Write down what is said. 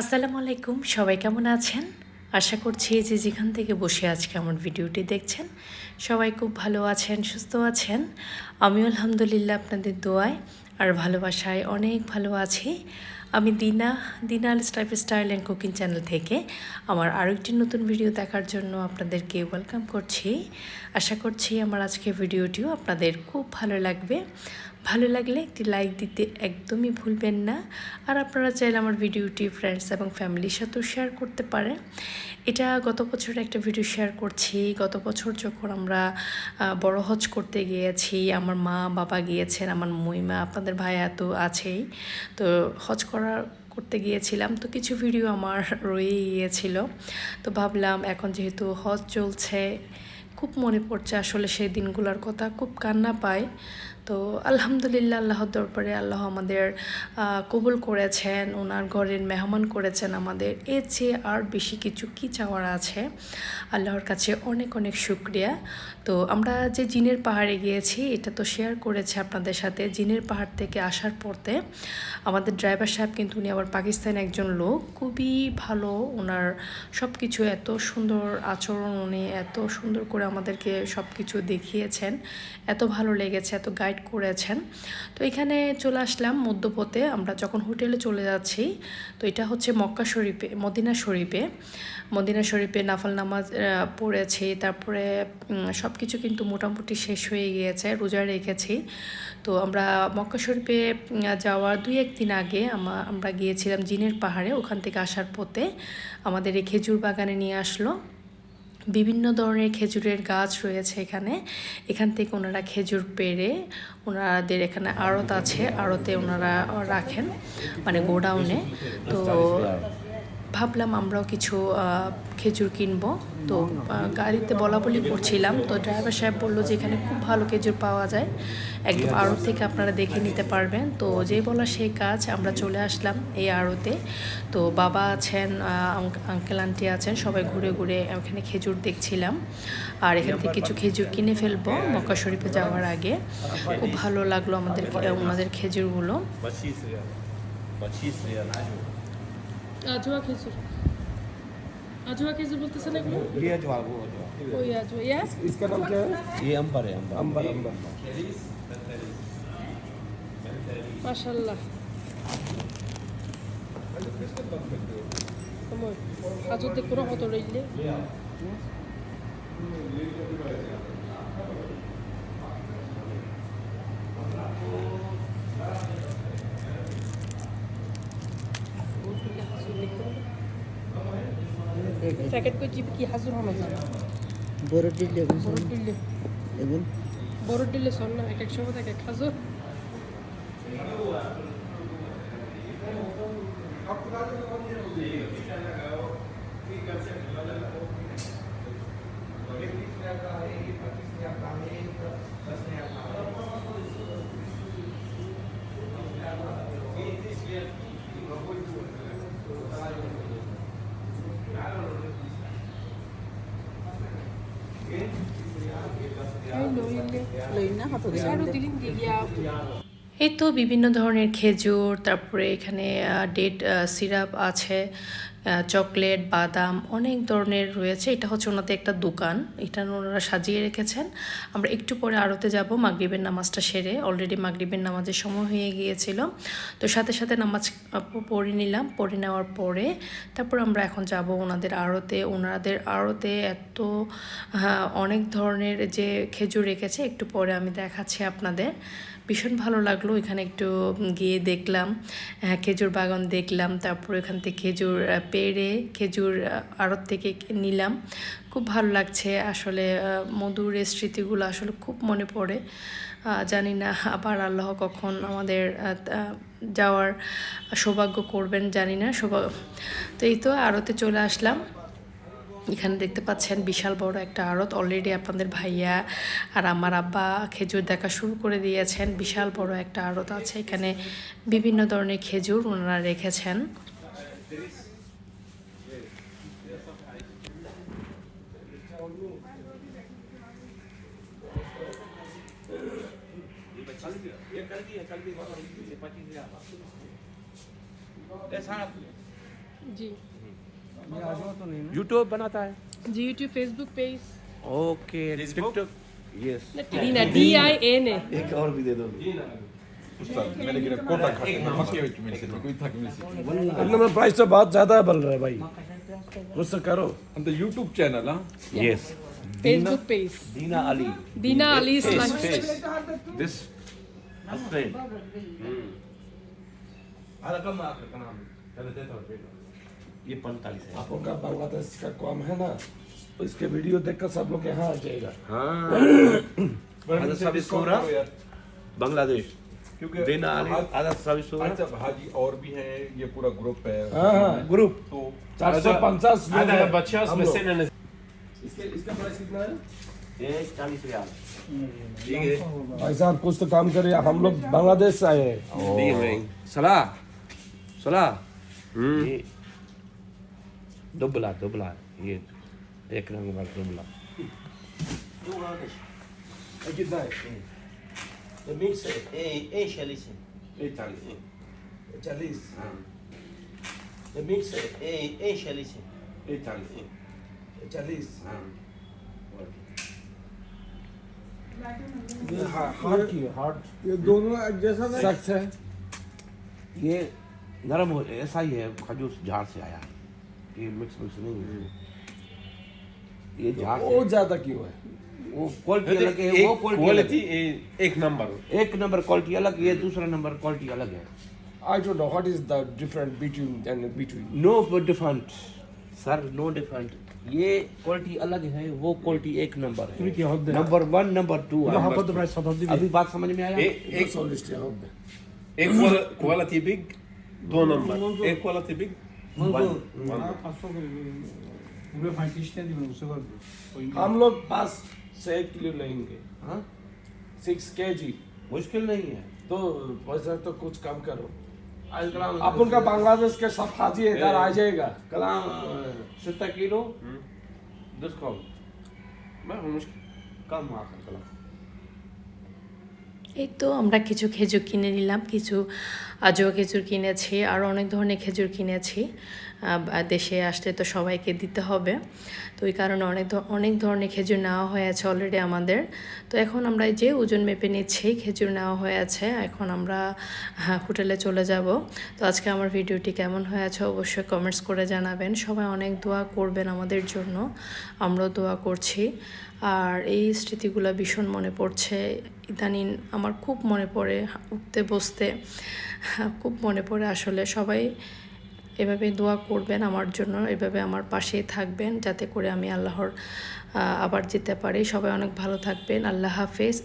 আসসালামু আলাইকুম, সবাই কেমন আছেন? আশা করছি যে যেখান থেকে বসে আজকে আমার ভিডিওটি দেখছেন, সবাই খুব ভালো আছেন, সুস্থ আছেন। আমি আলহামদুলিল্লাহ আপনাদের দোয়ায় আর ভালোবাসায় অনেক ভালো আছি। আমি দিনা দিনাল স্টাইপ স্টাইল অ্যান্ড কুকিং চ্যানেল থেকে আমার আরও একটি নতুন ভিডিও দেখার জন্য আপনাদেরকে ওয়েলকাম করছি। আশা করছি আমার আজকের ভিডিওটিও আপনাদের খুব ভালো লাগবে। ভালো লাগলে একটি লাইক দিতে একদমই ভুলবেন না। আর আপনারা চাইলে আমার ভিডিওটি ফ্রেন্ডস এবং ফ্যামিলির সাথেও শেয়ার করতে পারেন। এটা গত বছর একটা ভিডিও শেয়ার করছি। গত বছর যখন আমরা বড় হজ করতে গিয়েছি, আমার মা, বাবা গিয়েছেন, আমার মইমা আপনাদের ভাইয়া তো আছেই। তো হজ করার করতে গিয়েছিলাম। তো কিছু ভিডিও আমার রয়েই গিয়েছিল। তো ভাবলাম এখন যেহেতু হজ চলছে, খুব মনে পড়ছে আসলে সেই দিনগুলোর কথা, খুব কান্না পায় তো আলহামদুলিল্লাহ আল্লাহর দরবারে আল্লাহ আমাদের কবুল করেছেন, ওনার ঘরের মেহমান করেছেন আমাদের। এর চেয়ে আর বেশি কিছু কি চাওয়ার আছে? আল্লাহর কাছে অনেক অনেক শুক্রিয়া। তো আমরা যে জিনের পাহাড়ে গিয়েছি, এটা তো শেয়ার করেছে আপনাদের সাথে। জিনের পাহাড় থেকে আসার পরতে আমাদের ড্রাইভার সাহেব কিন্তু উনি আবার পাকিস্তান একজন লোক। খুবই ভালো ওনার সব কিছু এত সুন্দর আচরণ উনি, এত সুন্দর করে আমাদেরকে সব কিছু দেখিয়েছেন। এত ভালো লেগেছে, এত গাইড করেছেন। তো এখানে চলে আসলাম মধ্যপথে। আমরা যখন হোটেলে চলে যাচ্ছি, তো এটা হচ্ছে মক্কা শরীফে, মদিনা শরীফে। মদিনা শরীফে নাফল নামাজ পড়েছি। তারপরে সব কিছু কিন্তু মোটামুটি শেষ হয়ে গিয়েছে, রোজা রেখেছি। তো আমরা মক্কা শরীফে যাওয়ার দুই একদিন আগে আমরা গিয়েছিলাম জিনের পাহাড়ে। ওখান থেকে আসার পথে আমাদের এই খেজুর বাগানে নিয়ে আসলো। বিভিন্ন ধরনের খেজুরের গাছ রয়েছে এখানে। এখান থেকে ওনারা খেজুর পেরে ওনাদের এখানে আড়ত আছে। আড়তে ওনারা রাখেন মানে গোডাউনে। তো ভাবলাম আমরাও কিছু খেজুর কিনবো। তো গাড়িতে বলা বলি করছিলাম। তো ড্রাইভার সাহেব বলল যে এখানে খুব ভালো খেজুর পাওয়া যায়। একদম আড়ত থেকে আপনারা দেখে নিতে পারবেন। তো যেই বলা সেই কাজ, আমরা চলে আসলাম এই আড়তে। তো বাবা আছেন আঙ্কেল, আন্টি আছেন, সবাই ঘুরে ঘুরে এখানে খেজুর দেখছিলাম। আর এখান থেকে কিছু খেজুর কিনে ফেলব মক্কা শরীফে যাওয়ার আগে। খুব ভালো লাগল আমাদের, ওনাদের খেজুরগুলো। পঁচিশ রিয়াল পঁচিশ রিয়াল আজোয়া খেজুর আজোয়া খেজুর বলতেছেন এগুলো ये अजवा वो अजवा ওই আজোয়া ইয়াস इसका नाम क्या है ये अंबर है अंबर अंबर अंबर মাশাল্লাহ সময় আজতে করে কত রইলে প্যাকেট কি হাজুর হনো যায় বড় দিলে বড় দিলে এবং বড় দিলে শোন না এক এক সময় এক এক হাজুর। এই তো বিভিন্ন ধরনের খেজুর তারপরে এখানে ডেট সিরাপ আছে। চকলেট বাদাম অনেক ধরনের রয়েছে। এটা হচ্ছে ওনাদের একটা দোকান। এটা ওনারা সাজিয়ে রেখেছেন। আমরা একটু পরে আড়তে যাব। মাগরিবের নামাজটা সেরে অলরেডি মাগরিবের নামাজের সময় হয়ে গিয়েছিল। তো সাথে সাথে নামাজ পড়ে নিলাম। পড়ে নেওয়ার পরে তারপর আমরা এখন যাব ওনাদের আড়তে ওনাদের আড়তে এত হ্যাঁ, অনেক ধরনের যে খেজুর রেখেছে একটু পরে আমি দেখাচ্ছি আপনাদের। ভীষণ ভালো লাগল। এখানে একটু গিয়ে দেখলাম হ্যাঁ, খেজুর বাগান দেখলাম। তারপর এখান থেকে খেজুর পেড়ে খেজুর আড়ত থেকে নিলাম। খুব ভালো লাগছে আসলে আহ, মধুর এই স্মৃতিগুলো আসলে খুব মনে পড়ে। জানি না আবার আল্লাহ কখন আমাদের যাওয়ার সৌভাগ্য করবেন জানি না। সৌভাগ্য তো এই তো আড়তে চলে আসলাম। এখানে দেখতে পাচ্ছেন বিশাল বড় একটা আড়ত। অলরেডি আপনাদের ভাইয়া আর আমার আব্বা খেজুর দেখা শুরু করে দিয়েছেন। বিশাল বড় একটা আড়ত আছে। এখানে বিভিন্ন ধরনের খেজুর ওনারা রেখেছেন। यूट्यूब बनाता है? जी YouTube Facebook page okay TikTok yes D I N A एक और भी दे दो। प्राइस तो बहुत ज़्यादा बन रहा है भाई। करो। हम तो YouTube channel yes Facebook page. Dina Ali. Dina Ali's Face, lunch. face. This husband. Hmm. ये पैंतालीस है। आपको का बांग्लादेश का काम है ना? तो इसके वीडियो देखकर सब लोग यहाँ आ जाएगा। हाँ। आधा सब इसको बांग्लादेश। क्योंकि देना आधा सब इसको अच्छा भाजी और भी है ये पूरा ग्रुप है। हाँ, हाँ। ग्रुप? तो चार सौ पचास बच्चे इसके इसका प्राइस कितना है? ये 40 ठीक है। भाई साहब कुछ तो काम करिए हम लोग बांग्लादेश से आए हैं। सलाह। सलाह। दुबला दुबला। ये एक रंग का दुबला। कितना है? मिक्स है। ये चालीस चालीस मिक्स है। ये चालीस ये चालीस ये हा- हार्ड की हार्ड। ये दोनों एक जैसा सख्त है। ये नरम हो ऐसा ही है खजूर झाड़ से आया है। ये मिक्स मिक्स नहीं है। ये झाड़ वो ज़्यादा क्यों है? वो क्वालिटी अलग है वो क्वालिटी है। एक नंबर एक नंबर क्वालिटी अलग ये दूसरा नंबर क्वालिटी अलग है। I don't know what is the difference between and between. No different sir no different ये क्वालिटी अलग है वो क्वालिटी एक नंबर है। नंबर वन नंबर टू अभी बात समझ में आया? एक एक क्वालिटी बिग दो नंबर एक क्वालिटी बिग हम लोग पास से एक किलो लेंगे सिक्स के जी मुश्किल नहीं है। तो वैसा तो कुछ कम करो। अपन का बांग्लादेश के सब हाजी इधर आ जाएगा कलाम सत्तर किलो डिस्काउंट मैं मुश्किल कम आकर कलाम এই তো আমরা কিছু খেজুর কিনে নিলাম কিছু আজোয়া খেজুর কিনেছি আর অনেক ধরনের খেজুর কিনেছি আহ, দেশে আসলে তো সবাইকে দিতে হবে। তো ওই কারণে অনেক অনেক ধরনের খেজুর নেওয়া হয়ে আছে অলরেডি আমাদের। তো এখন আমরা যে ওজন মেপে নিচ্ছি, খেজুর নেওয়া হয়ে আছে। এখন আমরা হোটেলে চলে যাব। তো আজকে আমার ভিডিওটি কেমন হয়ে আছে অবশ্যই কমেন্টস করে জানাবেন। সবাই অনেক দোয়া করবেন আমাদের জন্য। আমরাও দোয়া করছি। আর এই স্মৃতিগুলো ভীষণ মনে পড়ছে। ইদানিং আমার খুব মনে পড়ে, উঠতে বসতে খুব মনে পড়ে আসলে সবাই এভাবে দোয়া করবেন আমার জন্য, এভাবে আমার পাশেই থাকবেন যাতে করে আমি আল্লাহর আবার যেতে পারি। সবাই অনেক ভালো থাকবেন। আল্লাহ হাফেজ।